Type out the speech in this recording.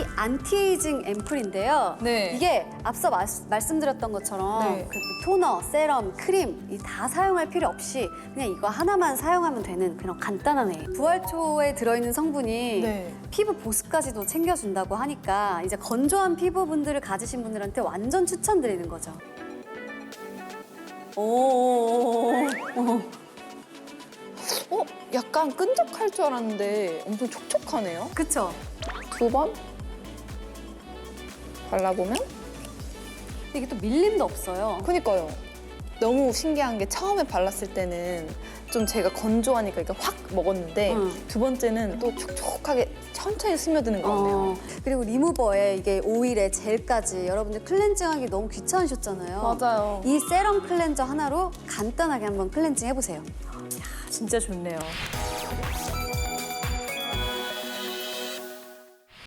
이 안티에이징 앰플인데요. 네. 이게 앞서 마- 말씀드렸던 것처럼 네. 그 토너, 세럼, 크림 이 다 사용할 필요 없이 그냥 이거 하나만 사용하면 되는 그런 간단한 애. 부활초에 들어있는 성분이 네. 피부 보습까지도 챙겨준다고 하니까 이제 건조한 피부분들을 가지신 분들한테 완전 추천드리는 거죠. 오. 어? 약간 끈적할 줄 알았는데 엄청 촉촉하네요. 그쵸? 두 번 발라보면 이게 또 밀림도 없어요. 그니까요. 너무 신기한 게 처음에 발랐을 때는 좀 제가 건조하니까 이렇게 확 먹었는데 응. 두 번째는 또 촉촉하게 천천히 스며드는 것 같네요. 어, 그리고 리무버에 이게 오일에 젤까지 여러분들 클렌징하기 너무 귀찮으셨잖아요. 맞아요. 이 세럼 클렌저 하나로 간단하게 한번 클렌징 해보세요. 진짜 좋네요.